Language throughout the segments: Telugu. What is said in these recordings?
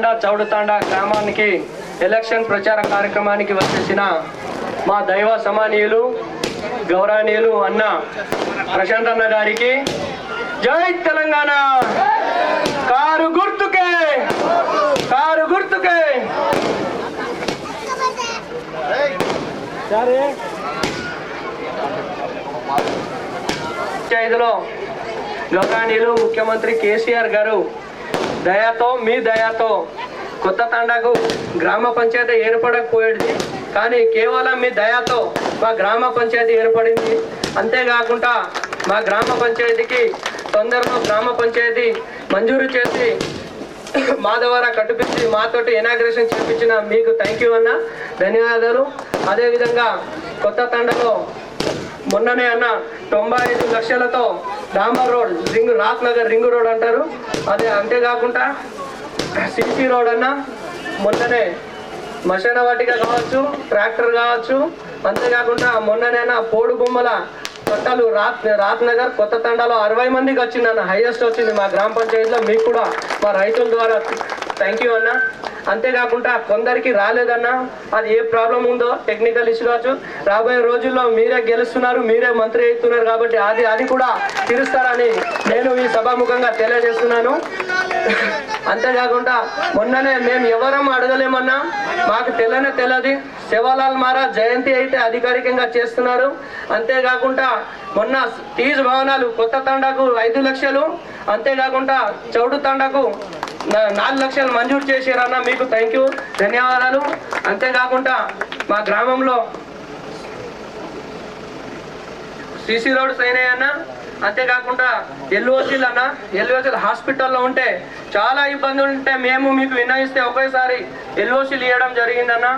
తాండా చౌడు తాండా గ్రామానికి ఎలక్షన్ ప్రచార కార్యక్రమానికి వచ్చేసిన మా దైవ సమానీయులు గౌరవనీయులు అన్న ప్రశాంత్ అన్న గారికి జై తెలంగాణ! కారు గుర్తుకే! కారు గుర్తుకే! ఐదులో గౌరవనీయులు ముఖ్యమంత్రి కేసీఆర్ గారు దయాతో మీ దయాతో కొత్త తండాకు గ్రామ పంచాయతీ ఏర్పడకపోయేది కానీ కేవలం మీ దయాతో మా గ్రామ పంచాయతీ ఏర్పడింది. అంతేకాకుండా మా గ్రామ పంచాయతీకి తొందరలో గ్రామ పంచాయతీ మంజూరు చేసి మా ద్వారా కట్టిపించి మాతోటి ఇనాగ్రేషన్ చేపించిన మీకు థ్యాంక్ యూ అన్న ధన్యవాదాలు. అదేవిధంగా కొత్త తండలో మొన్ననే అన్న తొంభై ఐదు లక్షలతో డాంబర్ రోడ్ రింగ్ రాత్ నగర్ రింగ్ రోడ్ అంటారు. అదే అంతేకాకుండా సిసి రోడ్ అన్న మొన్ననే మశాన వాటిక కావచ్చు ట్రాక్టర్ కావచ్చు. అంతేకాకుండా మొన్ననే అన్న పోడు బొమ్మల తొట్టలు రాత్ రాత్ నగర్ కొత్త తండాలో అరవై మందికి వచ్చింది అన్న హైయెస్ట్ వచ్చింది మా గ్రామ పంచాయతీలో. మీకు కూడా మా రైతుల ద్వారా థ్యాంక్ యూ అన్న. అంతేకాకుండా కొందరికి రాలేదన్నా. అది ఏ ప్రాబ్లం ఉందో టెక్నికల్ ఇష్యూ కావచ్చు. రాబోయే రోజుల్లో మీరే గెలుస్తున్నారు మీరే మంత్రి అవుతున్నారు కాబట్టి అది అది కూడా తీరుస్తారని నేను ఈ సభాముఖంగా తెలియజేస్తున్నాను. అంతేకాకుండా మొన్ననే మేము ఎవరం అడగలేమన్నా మాకు తెలియనే తెలియదు శివలాల్ మహారాజ్ జయంతి అయితే అధికారికంగా చేస్తున్నారు. అంతేకాకుండా మొన్న తీజ్ భవనాలు కొత్త తండాకు ఐదు లక్షలు అంతేకాకుండా చౌడు తండాకు నాలుగు లక్షలు మంజూరు చేశారన్న మీకు థ్యాంక్ యూ ధన్యవాదాలు. అంతేకాకుండా మా గ్రామంలో సిసి రోడ్ సైన్ అన్న అంతేకాకుండా ఎల్ఓసీలు అన్న. ఎల్ఓసీలు హాస్పిటల్లో ఉంటే చాలా ఇబ్బందులు ఉంటే మేము మీకు విన్నవిస్తే ఒకేసారి ఎల్ఓసీలు ఇవ్వడం జరిగిందన్న.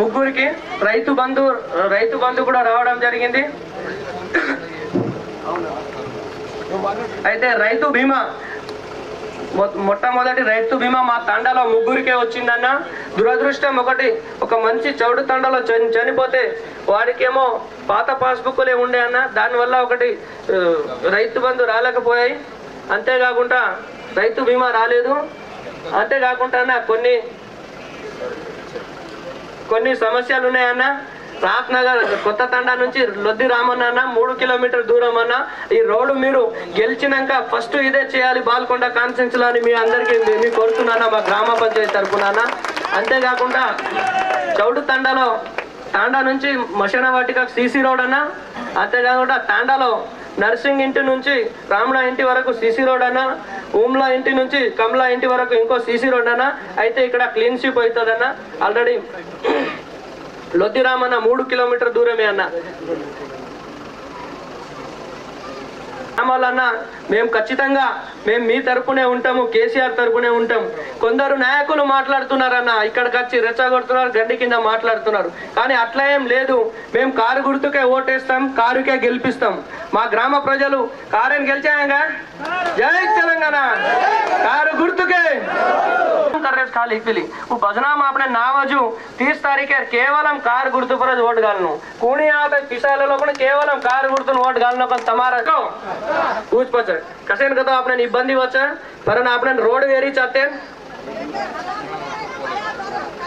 ముగ్గురికి రైతు బంధు రైతు బంధు కూడా రావడం జరిగింది. అయితే రైతు బీమా మొట్టమొదటి రైతు బీమా మా తండలో ముగ్గురికే వచ్చిందన్న. దురదృష్టం ఒకటి ఒక మంచి చౌడు తండలో చని- చనిపోతే వాడికేమో పాత పాస్బుక్లే ఉండే అన్న దానివల్ల ఒకటి రైతు బంధు రాలేకపోయాయి. అంతేకాకుండా రైతు బీమా రాలేదు. అంతేకాకుండా అన్న కొన్ని కొన్ని సమస్యలు ఉన్నాయన్న రాత్ నగర్ కొత్త తండా నుంచి లొద్ది రామన్న మూడు కిలోమీటర్ దూరం అన్న ఈ రోడ్డు మీరు గెలిచినాక ఫస్ట్ ఇదే చేయాలి బాల్కొండ కాన్ఫరెన్స్ అని మీ అందరికీ మీ- మీ కోరుతున్నాను మా గ్రామ పంచాయతీ తరఫున అంతేకాకుండా చౌడు తండాలో తాండా నుంచి మషణ వాటిక సీసీ రోడ్ అన్న. అంతేకాకుండా తాండాలో నర్సింగ్ ఇంటి నుంచి రామణ ఇంటి వరకు సీసీ రోడ్ అన్న. ఊమ్లా ఇంటి నుంచి కమలా ఇంటి వరకు ఇంకో సీసీ రోడ్ అన్న. అయితే ఇక్కడ క్లీన్ షిప్ అవుతుందన్న. ఆల్రెడీ లొద్దిరామన్న మూడు కిలోమీటర్ దూరమే అన్న. అన్న మేము ఖచ్చితంగా మేము మీ తరపునే ఉంటాము కేసీఆర్ తరపునే ఉంటాం. కొందరు నాయకులు మాట్లాడుతున్నారన్న ఇక్కడికి వచ్చి రెచ్చగొడుతున్నారు గడ్డి కింద మాట్లాడుతున్నారు. కానీ అట్లా ఏం లేదు. మేము కారు గుర్తుకే ఓటేస్తాం కారుకే గెలిపిస్తాం. మా గ్రామ ప్రజలు కారుని గెలిచాయంగా? జై తెలంగాణ! కారు ખાલી પેલી હું ભજનામાં આપણે નામ હજુ ત્રીસ તારીખે કેવલમ કાર ગુર્તુ પર જ વોટ ગાલનું કોણી આવે પિસાયેલા લોકોને કેવલમ કાર ગુર્તુને વોટ ગાલનો પણ તમારે કહો પૂછપછ કશે ને કદા આપણે નિબંધી વચ્ચે પરંતુ આપણે રોડ વેરી ચાતે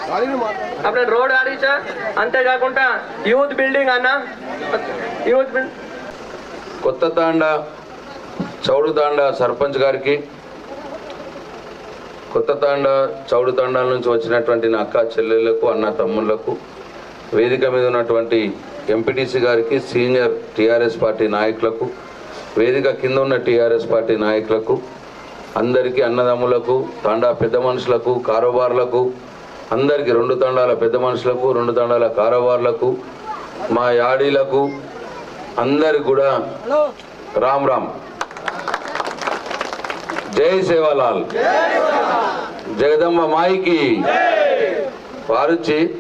આપણે రోడ్ ఆడించా అంతేకాకుండా యూత్ బిల్డింగ్ అన్న యూత్ బిల్డింగ్ కొత్త తాండా చౌడు తాండా సర్పంచ్ గారికి కొత్త తాండ చౌడు తాండాల నుంచి వచ్చినటువంటి నా అక్క చెల్లెళ్ళకు అన్న తమ్ముళ్ళకు వేదిక మీద ఉన్నటువంటి ఎంపీటీసీ గారికి సీనియర్ టీఆర్ఎస్ పార్టీ నాయకులకు వేదిక కింద ఉన్న టీఆర్ఎస్ పార్టీ నాయకులకు అందరికీ అన్నదమ్ములకు తాండా పెద్ద మనుషులకు కారోబార్లకు అందరికీ రెండు తండాల పెద్ద మనుషులకు రెండు తండాల కారోబార్లకు మా యాడీలకు అందరికి కూడా రామ్ రామ్. జై సేవాలాల్. జగదమ్మ మాయికి. వారుచి.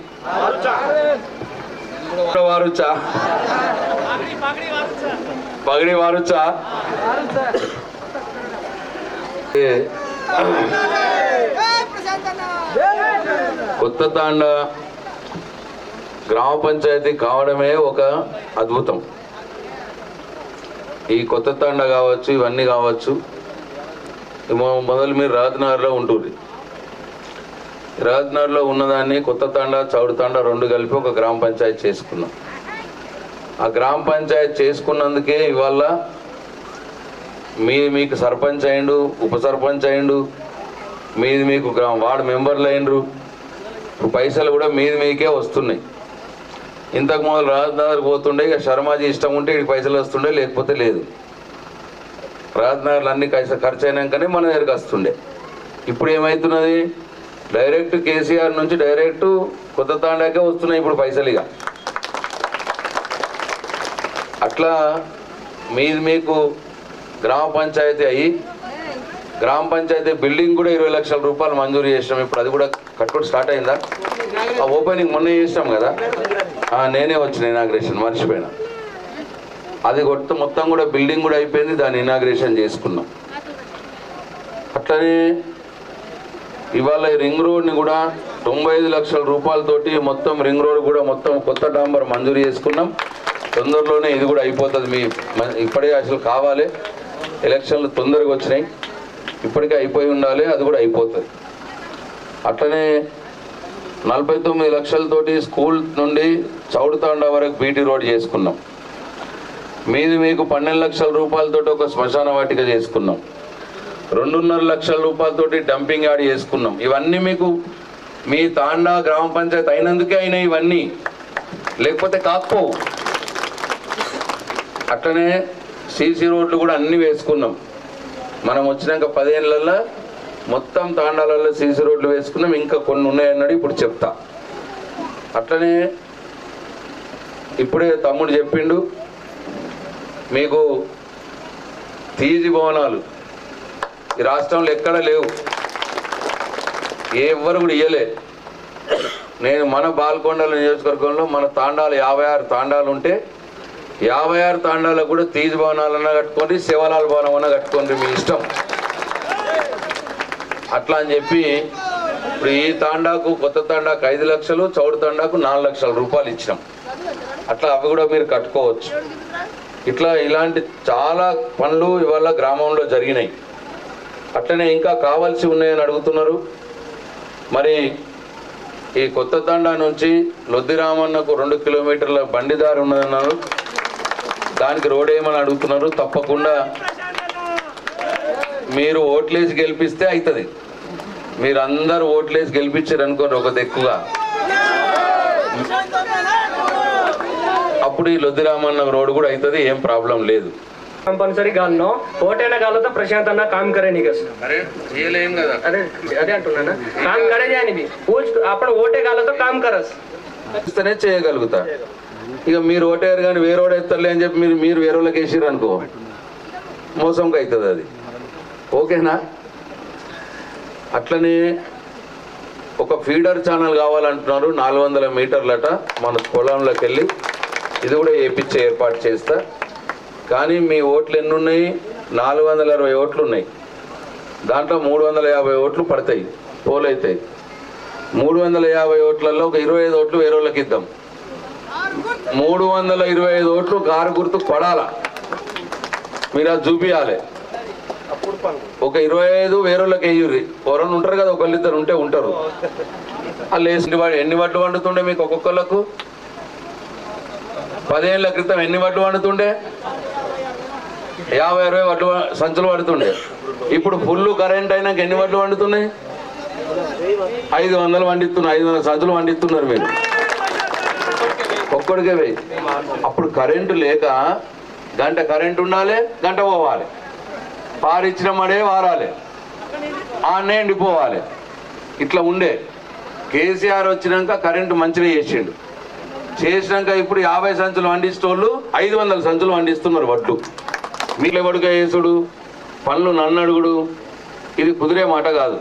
వారుచా. పగడి వారుచా. ఏ, కొత్త తాండ. గ్రామ పంచాయతీ కావడమే ఒక అద్భుతం. ఈ కొత్త తాండ కావచ్చు ఇవన్నీ కావచ్చు. మొదలు మీరు రాజనగర్లో ఉంటుంది రాజ్నగర్లో ఉన్నదాన్ని కొత్త తండా చౌడు తాండా రెండు కలిపి ఒక గ్రామ పంచాయతీ చేసుకున్నాం. ఆ గ్రామ పంచాయతీ చేసుకున్నందుకే ఇవాళ మీ మీకు సర్పంచ్ అయిండు ఉప సర్పంచ్ అయిండు మీది మీకు గ్రామ వార్డు మెంబర్లు అయినరు. పైసలు కూడా మీది మీకే వస్తున్నాయి. ఇంతకు మొదలు రాజనగర్ పోతుండే ఇక శర్మాజీ ఇష్టం ఉంటే ఇక పైసలు వస్తుండే లేకపోతే లేదు. రాజ్నగర్లు అన్ని కైస ఖర్చు అయినాకనే మన దగ్గరికి వస్తుండే. ఇప్పుడు ఏమవుతున్నది డైరెక్ట్ కేసీఆర్ నుంచి డైరెక్ట్ కొత్త తాండాకే వస్తున్నాయి ఇప్పుడు పైసలు ఇక అట్లా మీది మీకు గ్రామ పంచాయతీ అయ్యి గ్రామ పంచాయతీ బిల్డింగ్ కూడా ఇరవై లక్షల రూపాయలు మంజూరు చేసినాం. ఇప్పుడు అది కూడా కట్టుబడి స్టార్ట్ అయిందా? ఆ ఓపెనింగ్ మొన్న చేసినాం కదా? నేనే వచ్చిన ఇనాగ్రేషన్ మర్చిపోయినా. అది కొత్త మొత్తం కూడా బిల్డింగ్ కూడా అయిపోయింది దాన్ని ఇనాగ్రేషన్ చేసుకున్నాం. అట్లనే ఇవాళ రింగ్ రోడ్ని కూడా తొంభై ఐదు లక్షల రూపాయలతోటి మొత్తం రింగ్ రోడ్ కూడా మొత్తం కొత్త డాంబర్ మంజూరు చేసుకున్నాం. తొందరలోనే ఇది కూడా అయిపోతుంది మీ మ- అసలు కావాలి. ఎలక్షన్లు తొందరగా వచ్చినాయి. ఇప్పటికే అయిపోయి ఉండాలి అది కూడా అయిపోతుంది. అట్లనే నలభై తొమ్మిది లక్షలతోటి స్కూల్ నుండి చౌడుతాండా వరకు బీటీ రోడ్ చేసుకున్నాం. మీది మీకు పన్నెండు లక్షల రూపాయలతోటి ఒక శ్మశాన వాటిక చేసుకున్నాం. రెండున్నర లక్షల రూపాయలతోటి డంపింగ్ యార్డ్ చేసుకున్నాం. ఇవన్నీ మీకు మీ తాండా గ్రామ పంచాయతీ అయినందుకే అయినాయి ఇవన్నీ. లేకపోతే కాకపోవు. అట్లనే సీసీ రోడ్లు కూడా అన్నీ వేసుకున్నాం. మనం వచ్చినాక పదేళ్ళల్లో మొత్తం తాండాలలో సీసీ రోడ్లు వేసుకున్నాం. ఇంకా కొన్ని ఉన్నాయన్నాడు ఇప్పుడు చెప్తా. అట్లనే ఇప్పుడే తమ్ముడు చెప్పిండు. మీకు తీజి భవనాలు ఈ రాష్ట్రంలో ఎక్కడ లేవు. ఎవ్వరు కూడా ఇయ్యలే. నేను మన బాల్కొండల నియోజకవర్గంలో మన తాండాలు యాభై ఆరు తాండాలు ఉంటే యాభై ఆరు తాండాలకు కూడా తీజ్ భవనాలన్నా కట్టుకోండి శివలాల భవనం అన్నా కట్టుకోండి మీ ఇష్టం. అట్లా అని చెప్పి ఇప్పుడు ఈ తాండాకు కొత్త తాండాకు ఐదు లక్షలు చౌడు తాండాకు నాలుగు లక్షల రూపాయలు ఇచ్చినాం. అట్లా అవి కూడా మీరు కట్టుకోవచ్చు. ఇట్లా ఇలాంటి చాలా పనులు ఇవాళ గ్రామంలో జరిగినాయి. అట్లనే ఇంకా కావాల్సి ఉన్నాయని అడుగుతున్నారు. మరి ఈ కొత్త తండా నుంచి లొద్దిరామన్నకు రెండు కిలోమీటర్ల బండిదారి ఉన్నదన్నారు. దానికి రోడ్ ఏమని అడుగుతున్నారు? తప్పకుండా మీరు ఓట్లేసి గెలిపిస్తే అవుతుంది మీరు ఓట్లేసి గెలిపించారు అనుకోండి ఒక దిక్కుగా. నుండి లొద్దిరామన్న రోడ్ కూడా అవుతుంది ఏం ప్రాబ్లం లేదు. కంపల్సరీ గాల్లో ఓటైన గాలతో ప్రశాంత్ అన్న కామ్ కరే నీకు అరే అదే అంటున్నా కామ్ కరే జానివి అప్పుడు ఓటే గాలతో కామ్ కరస్ ఇస్తేనే చేయగలుగుతా. ఇక మీరు ఓటేరు కానీ వేరే వేస్తారులే అని చెప్పి మీరు మీరు వేరే వాళ్ళకి వేసారు అనుకో. మోసంగా అవుతుంది అది. ఓకేనా? అట్లనే ఒక ఫీడర్ ఛానల్ కావాలంటున్నారు నాలుగు వందల మీటర్లట మన పొలంలోకి వెళ్ళి ఇది కూడా వేయించే ఏర్పాటు చేస్తా. కానీ మీ ఓట్లు ఎన్ని ఉన్నాయి నాలుగు వందల అరవై ఓట్లు ఉన్నాయి దాంట్లో మూడు వందల యాభై ఓట్లు పడతాయి పోలు అవుతాయి మూడు వందల యాభై ఓట్లలో ఒక ఇరవై ఐదు ఓట్లు వేరే వాళ్ళకి ఇద్దాం. మూడు వందల ఇరవై ఐదు ఓట్లు కారు గుర్తు పడాల? మీరు అది చూపించాలి ఒక ఇరవై ఐదు వేరే వాళ్ళకి వేయుర్రి. ఎవరన్నా ఉంటారు కదా ఒకళ్ళిద్దరు ఉంటే ఉంటారు. వాళ్ళు వేసి ఎన్ని వడ్లు వండుతుండే మీకు ఒక్కొక్కళ్ళకు? పదేళ్ళ క్రితం ఎన్ని వడ్లు వండుతుండే? యాభై అరవై వడ్లు సంచులు పడుతుండే ఇప్పుడు ఫుల్ కరెంట్ అయినాక ఎన్ని వడ్లు వండుతున్నాయి? ఐదు వందలు వండిస్తున్నారు ఐదు వందల సంచులు వండిస్తున్నారు మీరు. ఒక్కడికే వెయ్యి. అప్పుడు కరెంటు లేక గంట కరెంటు ఉండాలి గంట పోవాలి. పారిచ్చిన మడే వారాలి. ఆన్నే ఎండిపోవాలి. ఇట్లా ఉండే. కేసీఆర్ వచ్చినాక కరెంటు మంచిగా చేసిండు. చేసినాక ఇప్పుడు యాభై సంచులు వండిస్తోళ్ళు ఐదు వందల సంచులు వండిస్తున్నారు వడ్లు. మీలో వడుక వేసుడు పనులు నన్నడుగుడు. ఇది కుదిరే మాట కాదు.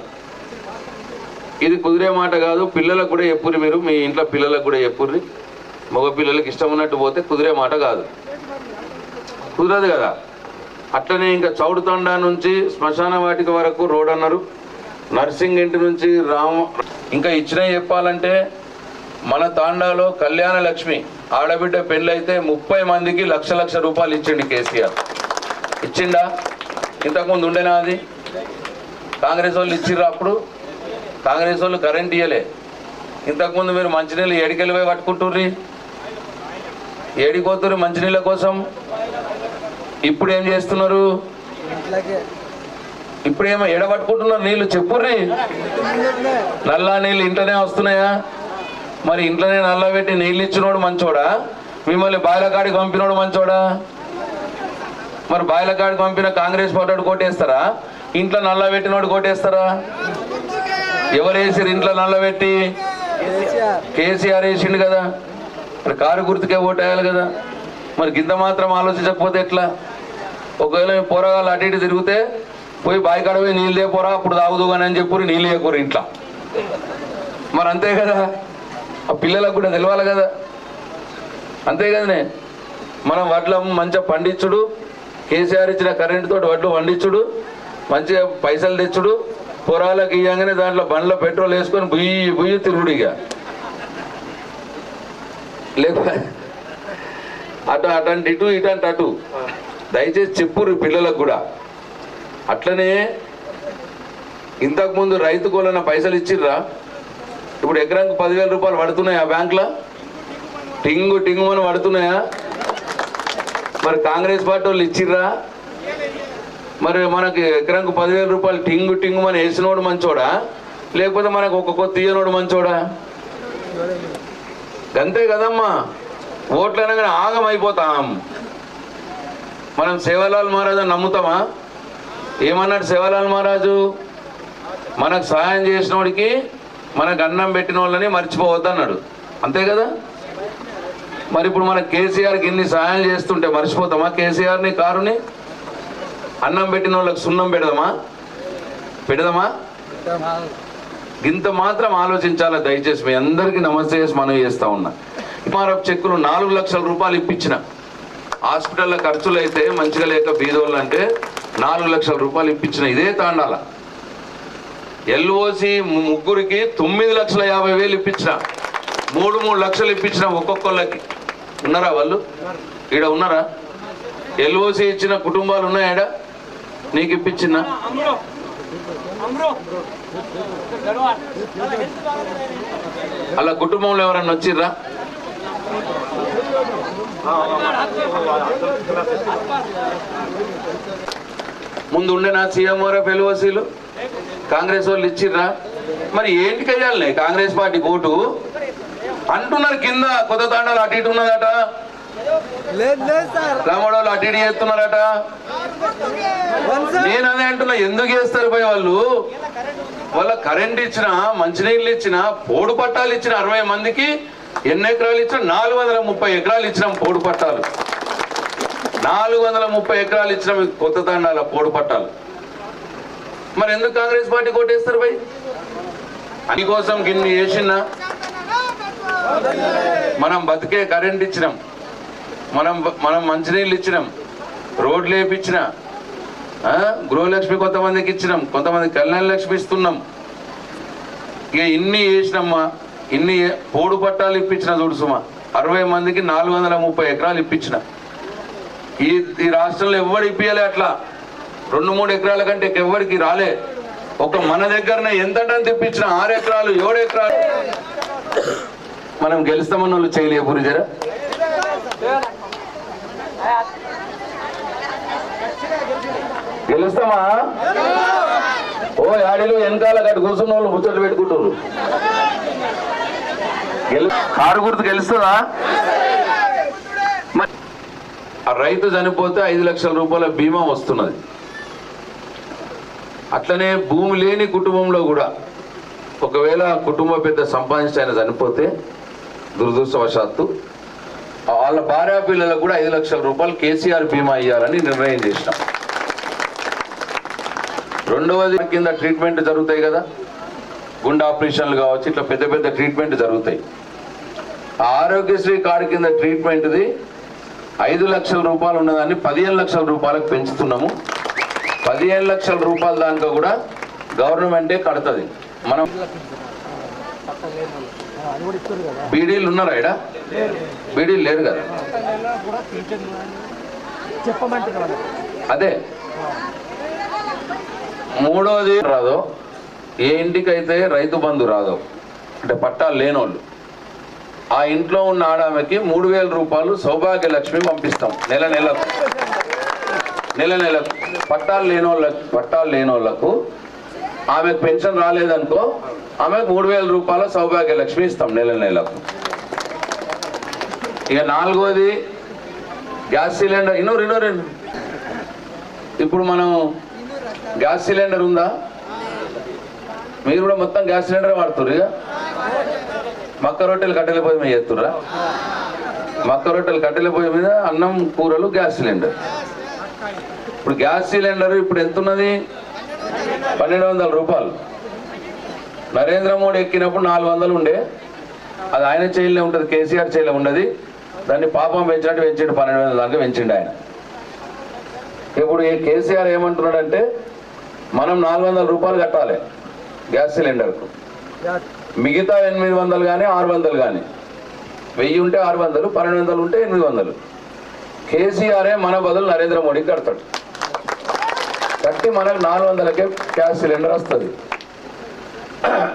ఇది కుదిరే మాట కాదు. పిల్లలకు కూడా చెప్పుర్రి మీరు మీ ఇంట్లో పిల్లలకు కూడా చెప్పుర్రి. మగ పిల్లలకి ఇష్టం ఉన్నట్టు పోతే కుదిరే మాట కాదు. కుదరదు కదా. అట్లనే ఇంకా చౌడుతండా నుంచి శ్మశాన వాటిక వరకు రోడ్ అన్నారు. నర్సింగ్ ఇంటి నుంచి రామ ఇంకా ఇచ్చినవి చెప్పాలంటే మన తాండాలో కళ్యాణ లక్ష్మి ఆడబిడ్డ పెళ్ళైతే ముప్పై మందికి లక్ష లక్ష రూపాయలు ఇచ్చిండు కేసీఆర్. ఇచ్చిండా? ఇంతకుముందు ఉండేనా అది? కాంగ్రెస్ వాళ్ళు ఇచ్చిర్రా అప్పుడు? కాంగ్రెస్ వాళ్ళు కరెంట్ ఇయ్యలే. ఇంతకుముందు మీరు మంచినీళ్ళు ఏడికెళ్ళి పోయి పట్టుకుంటుర్రి? ఏడిపోతుర్రి మంచినీళ్ళ కోసం? ఇప్పుడు ఏం చేస్తున్నారు? ఇప్పుడు ఏమో ఎడబట్టుకుంటున్నారు నీళ్ళు చెప్పుర్రి. నల్లా నీళ్ళు ఇంట్లోనే వస్తున్నాయా? మరి ఇంట్లోనే నల్ల పెట్టి నీళ్ళు ఇచ్చినోడు మంచోడా? మిమ్మల్ని బాయిలకాడికి పంపినోడు మంచోడా? మరి బాయిలకాడికి పంపిన కాంగ్రెస్ పార్టీ కోటేస్తారా ఇంట్లో నల్ల పెట్టినోడు కోటేస్తారా ఎవరు వేసారు ఇంట్లో నల్ల పెట్టి? కేసీఆర్ వేసిండు కదా. మరి కారు గుర్తుకే ఓటేయాలి కదా. మరి గింత మాత్రం ఆలోచించకపోతే ఎట్లా? ఒకవేళ పోరగాళ్ళు అటు ఇటు తిరిగితే పోయి బావి కాడ పోయి నీళ్ళు లేపోరా అప్పుడు తాగుదు కానీ అని చెప్పి నీళ్ళు లేకూరు ఇంట్లో. మరి అంతే కదా. ఆ పిల్లలకు కూడా తెలవాలి కదా. అంతే కదనే? మనం వడ్ల మంచిగా పండించుడు కేసీఆర్ ఇచ్చిన కరెంటు తోటి వడ్లు పండించుడు మంచిగా పైసలు తెచ్చుడు పొరాలకు ఇయ్యంగానే దాంట్లో బండ్లో పెట్రోల్ వేసుకొని బుయ్యి బుయ్యి తిరుగుడు ఇక. లేకపోతే అటు అటంటి ఇటు ఇటంటి అటు. దయచేసి చెప్పురు పిల్లలకు కూడా. అట్లనే ఇంతకుముందు రైతు కోలన్న పైసలు ఇచ్చిర్రా? ఇప్పుడు ఎకరానికి పదివేల రూపాయలు పడుతున్నాయా బ్యాంక్లో? టింగు టింగు అని పడుతున్నాయా? మరి కాంగ్రెస్ పార్టీ వాళ్ళు ఇచ్చిర్రా? మరి మనకి ఎకరానికి పదివేల రూపాయలు టింగు టింగు అని వేసినోడు మంచోడా? లేకపోతే మనకు ఒక్కొక్క తీయనోడు మంచోడా? అంతే కదమ్మా. ఓట్లు అనగానే ఆగం అయిపోతాం మనం సేవలాల్ మహారాజు అని నమ్ముతామా? ఏమన్నాడు సేవలాల్ మహారాజు? మనకు సహాయం చేసినోడికి మనకు అన్నం పెట్టిన వాళ్ళని మర్చిపోవద్దు అన్నాడు. అంతే కదా? మరి ఇప్పుడు మన కేసీఆర్కి ఇన్ని సహాయం చేస్తుంటే మర్చిపోతామా? కేసీఆర్ని కారుని? అన్నం పెట్టిన వాళ్ళకి సున్నం పెడదామా? పెడదామా? ఇంత మాత్రం ఆలోచించాలా? దయచేసి మీ అందరికీ నమస్తే చేసి మనం చేస్తా ఉన్నా. ఎంఆర్ఎఫ్ చెక్కులు నాలుగు లక్షల రూపాయలు ఇప్పించిన. హాస్పిటల్లో ఖర్చులు అయితే మంచిగా లేక బీదోళ్ళు అంటే నాలుగు లక్షల రూపాయలు ఇప్పించిన ఇదే తాండాల. ఎల్ఓసి ముగ్గురికి తొమ్మిది లక్షల యాభై వేలు ఇప్పించిన. మూడు మూడు లక్షలు ఇప్పించిన ఒక్కొక్కళ్ళకి. ఉన్నారా వాళ్ళు? ఈడ ఉన్నారా? ఎల్ఓసి ఇచ్చిన కుటుంబాలు ఉన్నాయాడ నీకు ఇప్పించిన? అలా కుటుంబంలో ఎవరన్నా వచ్చిర్రా? ముందు ఉండే నా సీఎంఆర్ఎఫ్ ఎల్ఓసీలు? కాంగ్రెస్ వాళ్ళు ఇచ్చిర్రా? మరి ఏంటికి వెయ్యాలి కాంగ్రెస్ పార్టీ ఓటు? అంటున్నారు కింద కొత్త తాండాలు అటు ఇటు ఉన్నదట. రామోడోళ్ళు అటు ఇటు చేస్తున్నారట. నేను అదే అంటున్నా ఎందుకు చేస్తారు పోయి వాళ్ళు? వాళ్ళ కరెంట్ ఇచ్చిన మంచినీళ్ళు ఇచ్చిన పోడు పట్టాలు ఇచ్చిన అరవై మందికి ఎన్ని ఎకరాలు ఇచ్చిన? నాలుగు వందల ముప్పై ఎకరాలు ఇచ్చినాం పోడు పట్టాలు. నాలుగు వందల ముప్పై ఎకరాలు ఇచ్చిన కొత్త తండాల పోడు పట్టాలు. మరి ఎందుకు కాంగ్రెస్ పార్టీ కొట్టేస్తారు భయ్? కోసం గిన్ని చేసినా మనం బతికే కరెంట్ ఇచ్చినాం. మనం మనం మంచినీళ్ళు ఇచ్చినాం. రోడ్లు వేపించిన గృహలక్ష్మి కొంతమందికి ఇచ్చినాం. కొంతమంది కళ్యాణ లక్ష్మి ఇస్తున్నాం. ఇక ఇన్ని చేసినమ్మా. ఇన్ని పోడు పట్టాలు ఇప్పించిన చూడుసుమా అరవై మందికి నాలుగు వందల ముప్పై ఎకరాలు ఇప్పించిన. ఈ ఈ రాష్ట్రంలో ఎవడు ఇప్పించాలి అట్లా. రెండు మూడు ఎకరాల కంటే ఎవరికి రాలే. ఒక మన దగ్గరనే ఎంతటని తెప్పించిన ఆరు ఎకరాలు ఏడు ఎకరాలు. మనం గెలుస్తామన్న వాళ్ళు చేయలే పురిజరా గెలుస్తామా? ఓ యాడిలో వెనకాల గట్టు కూర్చున్న వాళ్ళు ముచ్చట్లు పెట్టుకుంటారు కారు గుర్తు గెలుస్తుందా? ఆ రైతు చనిపోతే ఐదు లక్షల రూపాయల బీమా వస్తున్నది. అట్లనే భూమి లేని కుటుంబంలో కూడా ఒకవేళ కుటుంబ పెద్ద సంపాదించి ఆయన చనిపోతే దురదృష్టవశాత్తు వాళ్ళ భార్యా పిల్లలకు కూడా ఐదు లక్షల రూపాయలు కేసీఆర్ బీమా ఇవ్వాలని నిర్ణయం చేసినాం. రెండవది కింద ట్రీట్మెంట్ జరుగుతాయి కదా. గుండె ఆపరేషన్లు కావచ్చు ఇట్లా పెద్ద పెద్ద ట్రీట్మెంట్ జరుగుతాయి. ఆ ఆరోగ్యశ్రీ కార్డు కింద ట్రీట్మెంట్ది ఐదు లక్షల రూపాయలు ఉన్నదాన్ని పదిహేను లక్షల రూపాయలకు పెంచుతున్నాము. పదిహేను లక్షల రూపాయల దాకా కూడా గవర్నమెంటే కడుతుంది. మనం బీడీలు ఉన్నారా ఇడ బీడీలు లేరు కదా. అదే. మూడోది రాదు. ఏ ఇంటికైతే రైతు బంధు రాదో అంటే పట్టాలు లేనోళ్ళు ఆ ఇంట్లో ఉన్న ఆడామెకి మూడు వేల రూపాయలు సౌభాగ్యలక్ష్మి పంపిస్తాం. నెల నెలకు. నెల నెలకు పట్టాలు లేనోళ్ళకి పట్టాలు లేనోళ్ళకు ఆమెకు పెన్షన్ రాలేదనుకో ఆమెకు మూడు వేల రూపాయల సౌభాగ్య లక్ష్మి ఇస్తాం నెల నెలకు. ఇక నాలుగోది గ్యాస్ సిలిండర్. ఇన్నోరు ఇన్నోరు రెండు ఇప్పుడు మనం గ్యాస్ సిలిండర్ ఉందా? మీరు కూడా మొత్తం గ్యాస్ సిలిండర్ వాడుతుర్రు ఇక? మక్క రొట్టెలు కట్టెల పొయ్యి మీద చేస్తుర్రా? మక్క రొట్టెలు కట్టెల పొయ్యి మీద అన్నం కూరలు గ్యాస్ సిలిండర్. ఇప్పుడు గ్యాస్ సిలిండర్ ఇప్పుడు ఎంత ఉన్నది పన్నెండు వందల రూపాయలు. నరేంద్ర మోడీ ఎక్కినప్పుడు నాలుగు వందలు ఉండే. అది ఆయన చేయలే ఉంటుంది కేసీఆర్ చేయలే ఉండదు. దాన్ని పాపం పెంచినట్టు పెంచిండు పన్నెండు వందల దాకా పెంచిండు ఆయన. ఇప్పుడు ఈ కేసీఆర్ ఏమంటున్నాడంటే మనం నాలుగు వందల రూపాయలు కట్టాలి గ్యాస్ సిలిండర్కు. మిగతా ఎనిమిది వందలు కానీ ఆరు వందలు కానీ వెయ్యి ఉంటే ఆరు వందలు పన్నెండు వందలు ఉంటే ఎనిమిది వందలు. కేసీఆరే మన బదులు నరేంద్ర మోడీకి కడతాడు. కట్టి మనకు నాలుగు వందలకే గ్యాస్ సిలిండర్ వస్తుంది.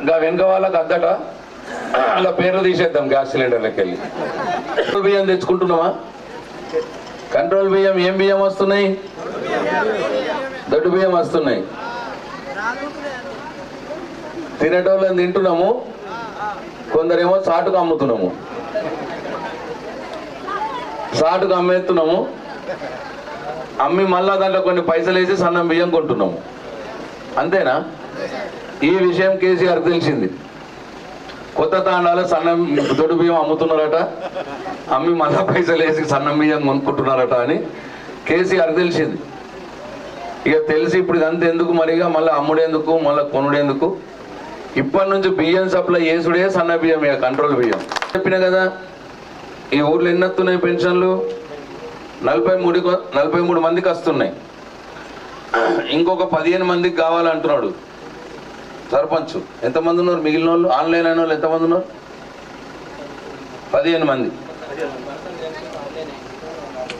ఇంకా వెనుక వాళ్ళకి అద్దట అలా పేర్లు తీసేద్దాం గ్యాస్ సిలిండర్లకి వెళ్ళి కంట్రోల్ బియ్యం తెచ్చుకుంటున్నామా కంట్రోల్ బియ్యం ఏం బియ్యం వస్తున్నాయి? దొడ్డు బియ్యం వస్తున్నాయి. తినేటోళ్ళని తింటున్నాము కొందరేమో చాటుకు అమ్ముతున్నాము. చాటుకు అమ్మేస్తున్నాము. అమ్మి మళ్ళా దాంట్లో కొన్ని పైసలు వేసి సన్నం బియ్యం కొంటున్నాము. అంతేనా? ఈ విషయం కేసీఆర్ తెలిసింది. కొత్త తాండాలో సన్నం దొడు బియ్యం అమ్ముతున్నారట అమ్మి మళ్ళా పైసలు వేసి సన్నం బియ్యం కొనుక్కుంటున్నారట అని కేసీఆర్ తెలిసింది. ఇక తెలిసి ఇప్పుడు ఇదంతా ఎందుకు మరిగా మళ్ళీ అమ్ముడేందుకు మళ్ళీ కొనుడేందుకు? ఇప్పటి నుంచి బియ్యం సప్లై చేసుడే సన్న బియ్యం ఇక కంట్రోల్ బియ్యం. చెప్పిన కదా ఈ ఊర్లో ఎన్నత్తున్నాయి పెన్షన్లు? నలభై మూడు నలభై మూడు మందికి వస్తున్నాయి. ఇంకొక పదిహేను మందికి కావాలంటున్నాడు సర్పంచ్. ఎంతమంది ఉన్నారు? మిగిలిన వాళ్ళు ఆన్లైన్ అయిన వాళ్ళు ఎంతమంది ఉన్నారు? పదిహేను మంది.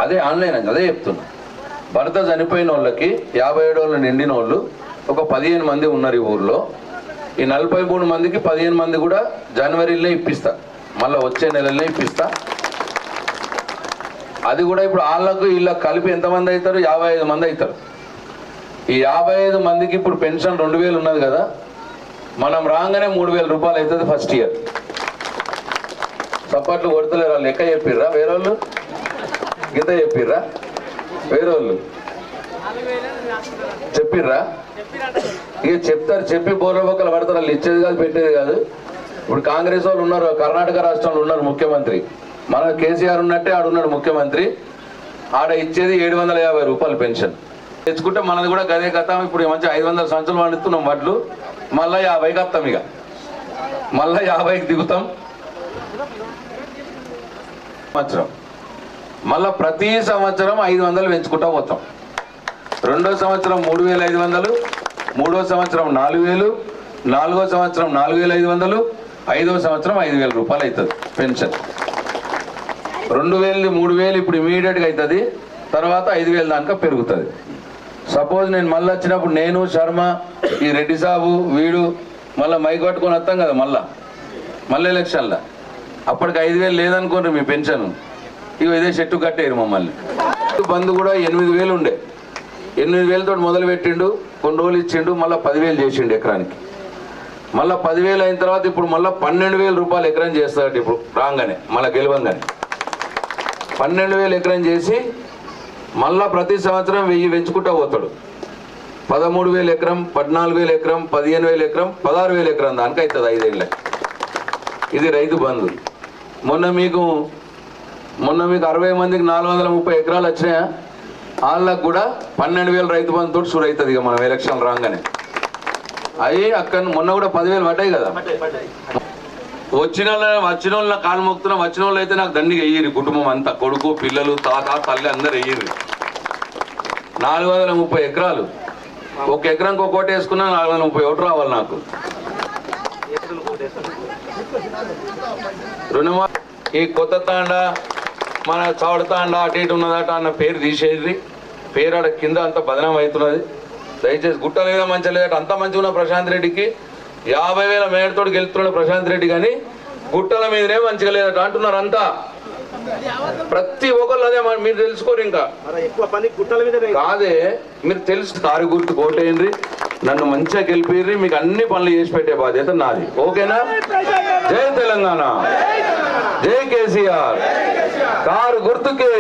అదే ఆన్లైన్ అదే చెప్తున్నా. భర్త చనిపోయిన వాళ్ళకి యాభై ఏడు వాళ్ళు నిండిన వాళ్ళు ఒక పదిహేను మంది ఉన్నారు ఈ ఊర్లో. ఈ నలభై మూడు మందికి పదిహేను మంది కూడా జనవరిలో ఇప్పిస్తా. మళ్ళీ వచ్చే నెలల్లో ఇప్పిస్తా. అది కూడా ఇప్పుడు వాళ్ళకు వీళ్ళకి కలిపి ఎంతమంది అవుతారు? యాభై ఐదు మంది అవుతారు. ఈ యాభై ఐదు మందికి ఇప్పుడు పెన్షన్ రెండు వేలు ఉన్నది కదా? మనం రాగానే మూడు వేల రూపాయలు అవుతుంది ఫస్ట్ ఇయర్. చప్పట్లు కొడతలేరు వాళ్ళు. లెక్క చెప్పిర్రా? వేరే వాళ్ళు గీత చెప్పిర్రా? వేరే వాళ్ళు చెప్పిర్రా? ఇక చెప్తారు చెప్పి బోర్రబొక్కలు పడతారు. వాళ్ళు ఇచ్చేది కాదు పెట్టేది కాదు. ఇప్పుడు కాంగ్రెస్ వాళ్ళు ఉన్నారు కర్ణాటక రాష్ట్రంలో ఉన్నారు ముఖ్యమంత్రి. మన కేసీఆర్ ఉన్నట్టే ఆడున్నాడు ముఖ్యమంత్రి. ఆడ ఇచ్చేది ఏడు వందల యాభై రూపాయలు పెన్షన్. తెచ్చుకుంటే మనది కూడా గదే కథ. ఇప్పుడు మంచి ఐదు వందల సంచులు పండిస్తున్నాం వడ్లు. మళ్ళా యాభైకి వస్తాం ఇక. మళ్ళా యాభైకి దిగుతాం. సంవత్సరం. మళ్ళా ప్రతి సంవత్సరం ఐదు వందలు పెంచుకుంటా పోతాం. రెండో సంవత్సరం మూడు వేల ఐదు వందలు మూడో సంవత్సరం నాలుగు వేలు నాలుగో సంవత్సరం నాలుగు వేల ఐదు వందలు ఐదో సంవత్సరం ఐదు వేల రూపాయలు అవుతుంది పెన్షన్. రెండు వేలు మూడు వేలు ఇప్పుడు ఇమీడియట్గా అవుతుంది తర్వాత ఐదు వేలు దాకా పెరుగుతుంది. సపోజ్ నేను మళ్ళీ వచ్చినప్పుడు నేను శర్మ ఈ రెడ్డి సాబు వీడు మళ్ళీ మైక్ పట్టుకొని వస్తాం కదా మళ్ళా. మళ్ళీ ఎలక్షన్లో. అప్పటికి ఐదు వేలు లేదనుకోండి మీ పెన్షన్. ఇవి ఇదే చెట్టు కట్టేరు మమ్మల్ని. బంధు కూడా ఎనిమిది వేలు ఉండే. ఎనిమిది వేలతో మొదలు పెట్టిండు కొన్ని రోజులు ఇచ్చిండు మళ్ళీ పదివేలు చేసిండు ఎకరానికి. మళ్ళీ పదివేలు అయిన తర్వాత ఇప్పుడు మళ్ళీ పన్నెండు వేల రూపాయలు ఎకరం చేస్తాడు ఇప్పుడు రాగానే మళ్ళీ గెలవంగానే. పన్నెండు వేలు ఎకరం చేసి మళ్ళా ప్రతి సంవత్సరం వెయ్యి పెంచుకుంటా పోతాడు. పదమూడు వేలు ఎకరం పద్నాలుగు వేలు ఎకరం పదిహేను వేలు ఎకరం పదహారు వేలు ఎకరం దానికి అవుతుంది ఐదేళ్ళ. ఇది రైతు బంధు. మొన్న మీకు మొన్న మీకు అరవై మందికి నాలుగు వందల ముప్పై ఎకరాలు వచ్చినాయా? వాళ్ళకు కూడా పన్నెండు వేలు రైతు బంధు తోటి షూర్ అవుతుంది ఇక మనం ఎలక్షన్ రాగానే. అవి అక్కడ మొన్న కూడా పదివేలు పడ్డాయి కదా. వచ్చిన వాళ్ళ- వచ్చిన వాళ్ళ కాలు మొక్కుతున్నాం వచ్చిన వాళ్ళు అయితే నాకు దండిగా వెయ్యిరి కుటుంబం అంతా కొడుకు పిల్లలు తాత తల్లి అందరు వెయ్యిరి నాలుగు వందల ముప్పై ఎకరాలు. ఒక ఎకరానికి ఒక వేసుకున్నా నాలుగు వందల ముప్పై ఓటు రావాలి నాకు. రుణమా ఈ కొత్త తాండ మన చౌడ తాండ అటు ఇటు ఉన్నదట అన్న పేరు తీసేది పేరు ఆడ కింద అంత బదనం అవుతున్నది. దయచేసి గుట్ట లేదా మంచిగా లేదట అంత మంచిగా ఉన్న ప్రశాంత్ రెడ్డికి యాభై వేల మేడతోటి గెలుస్తున్నాడు ప్రశాంత్ రెడ్డి కానీ గుట్టల మీదనే మంచిగా లేదట అంటున్నారు అంతా. ప్రతి ఒక్కళ్ళు అదే మరి తెలుసుకోరు ఇంకా. కాదే మీరు తెలుసు కారు గుర్తు కోటేయండి నన్ను మంచిగా గెలిపిర్రి మీకు అన్ని పనులు చేసి పెట్టే బాధ్యత నాది. ఓకేనా? జై తెలంగాణ. జై కేసీఆర్. కారు గుర్తుకే.